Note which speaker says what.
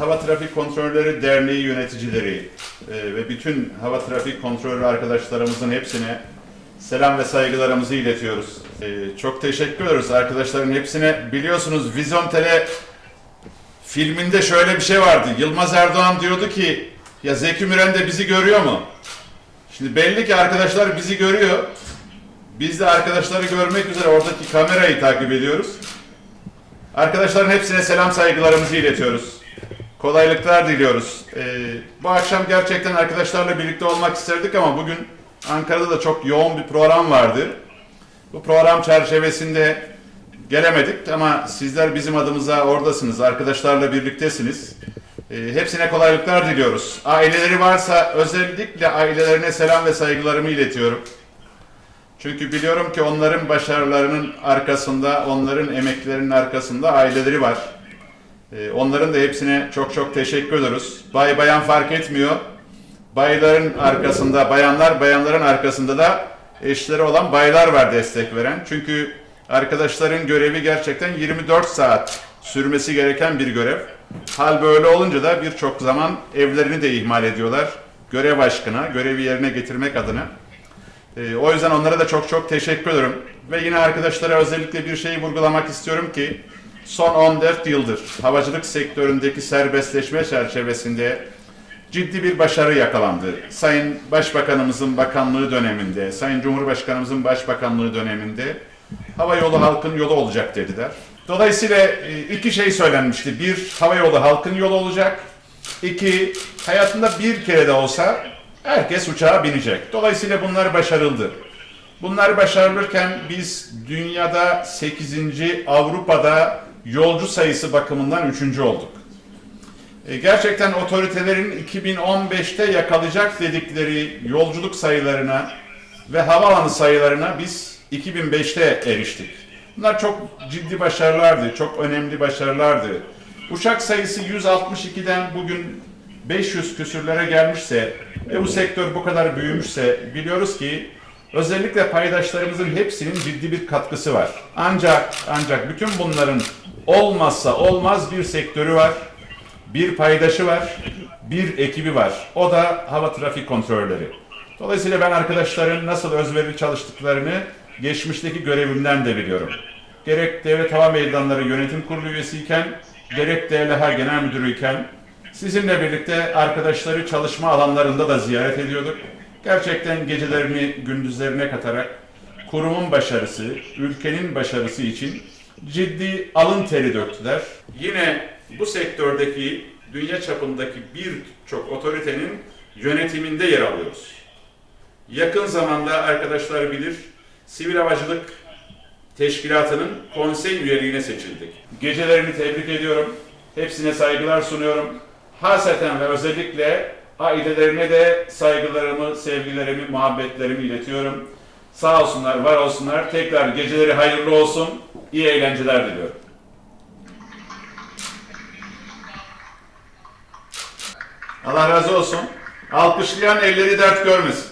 Speaker 1: Hava Trafik Kontrolleri Derneği yöneticileri e, ve bütün hava trafik kontrolü arkadaşlarımızın hepsine selam ve saygılarımızı iletiyoruz. E, çok teşekkür ediyoruz arkadaşların hepsine. Biliyorsunuz Vizyon Tele filminde şöyle bir şey vardı. Yılmaz Erdoğan diyordu ki ya Zeki Müren de bizi görüyor mu? Şimdi belli ki arkadaşlar bizi görüyor. Biz de arkadaşları görmek üzere oradaki kamerayı takip ediyoruz. Arkadaşların hepsine selam saygılarımızı iletiyoruz. Kolaylıklar diliyoruz. Ee, bu akşam gerçekten arkadaşlarla birlikte olmak isterdik ama bugün Ankara'da da çok yoğun bir program vardı. Bu program çerçevesinde gelemedik ama sizler bizim adımıza oradasınız, arkadaşlarla birliktesiniz. Ee, hepsine kolaylıklar diliyoruz. Aileleri varsa özellikle ailelerine selam ve saygılarımı iletiyorum. Çünkü biliyorum ki onların başarılarının arkasında, onların emeklerinin arkasında aileleri var. Ee, onların da hepsine çok çok teşekkür ediyoruz. Bay bayan fark etmiyor. Bayların arkasında, bayanlar, bayanların arkasında da eşleri olan baylar var destek veren. Çünkü arkadaşların görevi gerçekten 24 saat sürmesi gereken bir görev. Hal böyle olunca da birçok zaman evlerini de ihmal ediyorlar. Görev aşkına, görevi yerine getirmek adına. Ee, o yüzden onlara da çok çok teşekkür ederim. Ve yine arkadaşlara özellikle bir şeyi vurgulamak istiyorum ki son 14 yıldır havacılık sektöründeki serbestleşme çerçevesinde ciddi bir başarı yakalandı. Sayın Başbakanımızın bakanlığı döneminde, Sayın Cumhurbaşkanımızın başbakanlığı döneminde hava yolu halkın yolu olacak dediler. Dolayısıyla e, iki şey söylenmişti. Bir, hava yolu halkın yolu olacak. İki, hayatında bir kere de olsa herkes uçağa binecek. Dolayısıyla bunlar başarıldı. Bunlar başarılırken biz dünyada 8. Avrupa'da yolcu sayısı bakımından 3. olduk. E, gerçekten otoritelerin 2015'te yakalayacak dedikleri yolculuk sayılarına ve havaalanı sayılarına biz 2005'te eriştik. Bunlar çok ciddi başarılardı, çok önemli başarılardı. Uçak sayısı 162'den bugün 500 küsürlere gelmişse ve bu sektör bu kadar büyümüşse biliyoruz ki özellikle paydaşlarımızın hepsinin ciddi bir katkısı var. Ancak ancak bütün bunların olmazsa olmaz bir sektörü var, bir paydaşı var, bir ekibi var. O da hava trafik kontrolleri. Dolayısıyla ben arkadaşların nasıl özverili çalıştıklarını geçmişteki görevimden de biliyorum. Gerek Devlet Hava Meydanları Yönetim Kurulu üyesiyken, gerek DLH Genel Müdürüyken sizinle birlikte arkadaşları çalışma alanlarında da ziyaret ediyorduk. Gerçekten gecelerini gündüzlerine katarak kurumun başarısı, ülkenin başarısı için ciddi alın teri döktüler. Yine bu sektördeki dünya çapındaki birçok otoritenin yönetiminde yer alıyoruz. Yakın zamanda arkadaşlar bilir, Sivil Havacılık Teşkilatı'nın konsey üyeliğine seçildik. Gecelerini tebrik ediyorum. Hepsine saygılar sunuyorum. Haseten ve özellikle ailelerine de saygılarımı, sevgilerimi, muhabbetlerimi iletiyorum. Sağ olsunlar, var olsunlar. Tekrar geceleri hayırlı olsun. İyi eğlenceler diliyorum. Allah razı olsun. Alkışlayan elleri dert görmesin.